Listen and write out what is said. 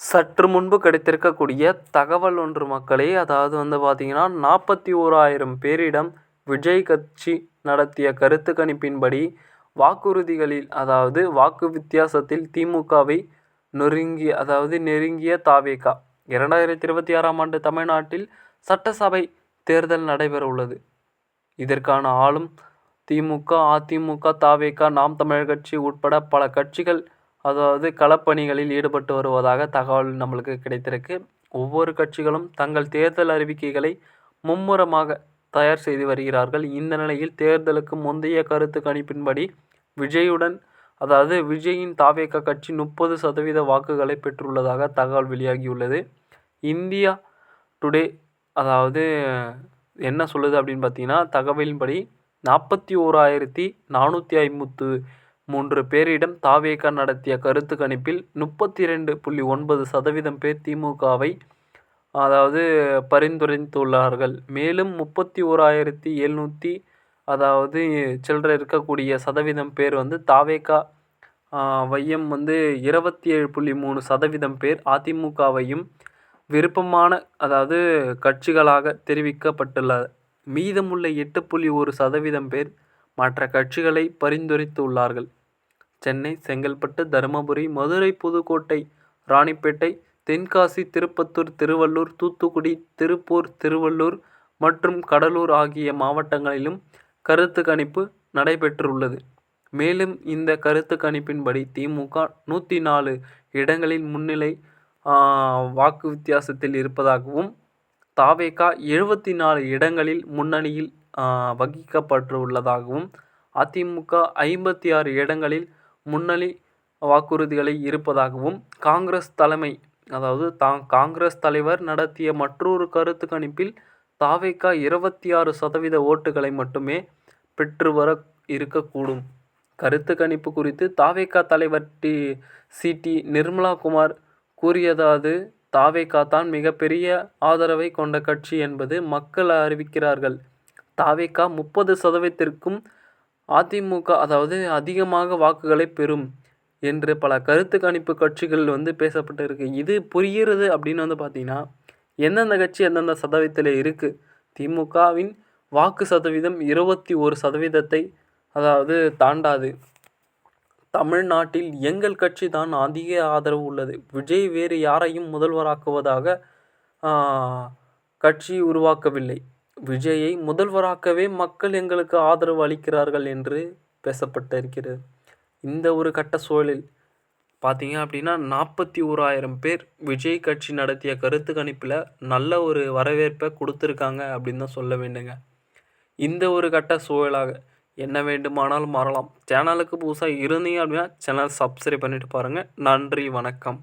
சற்று முன்பு கிடைத்திருக்கக்கூடிய தகவல் ஒன்று மக்களே அதாவது வந்து பார்த்திங்கன்னா நாற்பத்தி ஓராயிரம் பேரிடம் விஜய் கட்சி நடத்திய கருத்து கணிப்பின்படி வாக்குறுதிகளில் அதாவது வாக்கு வித்தியாசத்தில் திமுகவை நொறுங்கி அதாவது நெருங்கிய தாவேகா. இரண்டாயிரத்தி இருபத்தி ஆறாம் ஆண்டு தமிழ்நாட்டில் சட்டசபை தேர்தல் நடைபெற உள்ளது இதற்கான ஆளும் திமுக அதிமுக தாவேகா நாம் தமிழர் கட்சி உட்பட பல கட்சிகள் அதாவது களப்பணிகளில் ஈடுபட்டு வருவதாக தகவல் நம்மளுக்கு கிடைத்திருக்கு. ஒவ்வொரு கட்சிகளும் தங்கள் தேர்தல் அறிவிக்கைகளை மும்முரமாக தயார் செய்து வருகிறார்கள். இந்த நிலையில் தேர்தலுக்கு முந்தைய கருத்து கணிப்பின்படி விஜயுடன் அதாவது விஜயின் தாவேக கட்சி முப்பது சதவீத வாக்குகளை பெற்றுள்ளதாக தகவல் வெளியாகியுள்ளது. இந்தியா டுடே அதாவது என்ன சொல்லுது அப்படின்னு பார்த்தீங்கன்னா தகவலின்படி நாற்பத்தி ஓராயிரத்தி நானூற்றி ஐம்பத்து மூன்று பேரிடம் தாவேகா நடத்திய கருத்து கணிப்பில் முப்பத்தி ரெண்டு புள்ளி ஒன்பது சதவீதம் பேர் திமுகவை அதாவது பரிந்துரைத்துள்ளார்கள். மேலும் முப்பத்தி ஓராயிரத்தி எழுநூற்றி அதாவது சில்லற இருக்கக்கூடிய சதவீதம் பேர் வந்து தாவேகா வையம் வந்து இருபத்தி ஏழு புள்ளி மூணு சதவீதம் பேர் அதிமுகவையும் விருப்பமான அதாவது கட்சிகளாக தெரிவிக்கப்பட்டுள்ளது மீதமுள்ள எட்டு புள்ளி ஒரு சதவீதம் பேர் மற்ற கட்சிகளை பரிந்துரைத்துள்ளார்கள். சென்னை செங்கல்பட்டு தருமபுரி மதுரை புதுக்கோட்டை ராணிப்பேட்டை தென்காசி திருப்பத்தூர் திருவள்ளூர் தூத்துக்குடி திருப்பூர் திருவள்ளூர் மற்றும் கடலூர் ஆகிய மாவட்டங்களிலும் கருத்து கணிப்பு நடைபெற்றுள்ளது. மேலும் இந்த கருத்து கணிப்பின்படி திமுக நூற்றி நாலு இடங்களில் முன்னிலை வாக்கு வித்தியாசத்தில் இருப்பதாகவும் தாவேகா எழுபத்தி நாலு இடங்களில் முன்னணியில் வகிக்கப்பட்டுள்ளதாகவும் அதிமுக ஐம்பத்தி ஆறு இடங்களில் முன்னணி வாக்குறுதிகளை இருப்பதாகவும் காங்கிரஸ் தலைமை அதாவது தா காங்கிரஸ் தலைவர் நடத்திய மற்றொரு கருத்து கணிப்பில் தாவேக்கா இருபத்தி ஆறு சதவீத ஓட்டுகளை மட்டுமே பெற்று வர இருக்கக்கூடும். கருத்து கணிப்பு குறித்து தாவேக்கா தலைவர் T C T Nirmala Kumar கூறியதாவது தாவேக்கா தான் மிகப்பெரிய ஆதரவை கொண்ட கட்சி என்பது மக்கள் அறிவிக்கிறார்கள். தாவேகா முப்பது சதவீதத்திற்கும் அதிமுக அதாவது அதிகமாக வாக்குகளை பெறும் என்று பல கருத்து கணிப்பு கட்சிகள் வந்து பேசப்பட்டு இருக்கு. இது புரிகிறது அப்படின்னு வந்து பார்த்தீங்கன்னா எந்தெந்த கட்சி எந்தெந்த சதவீதத்தில் இருக்குது திமுகவின் வாக்கு சதவீதம் இருபத்தி ஒரு சதவீதத்தை அதாவது தாண்டாது. தமிழ்நாட்டில் எங்கள் கட்சி தான் அதிக ஆதரவு உள்ளது. விஜய் வேறு யாரையும் முதல்வராக்குவதாக கட்சி உருவாக்கவில்லை. விஜயை முதல்வராக்கவே மக்கள் எங்களுக்கு ஆதரவு அளிக்கிறார்கள் என்று பேசப்பட்டிருக்கிறது. இந்த ஒரு கட்ட சூழலில் பார்த்தீங்க அப்படின்னா நாற்பத்தி ஓராயிரம் பேர் விஜய் கட்சி நடத்திய கருத்து கணிப்பில் நல்ல ஒரு வரவேற்பை கொடுத்துருக்காங்க அப்படின்னு தான் சொல்ல வேண்டுங்க. இந்த ஒரு கட்ட சூழலாக என்ன வேண்டுமானாலும் மாறலாம். சேனலுக்கு புதுசாக இருந்தீங்க அப்படின்னா சேனல் சப்ஸ்கிரைப் பண்ணிவிட்டு பாருங்கள் நன்றி வணக்கம்.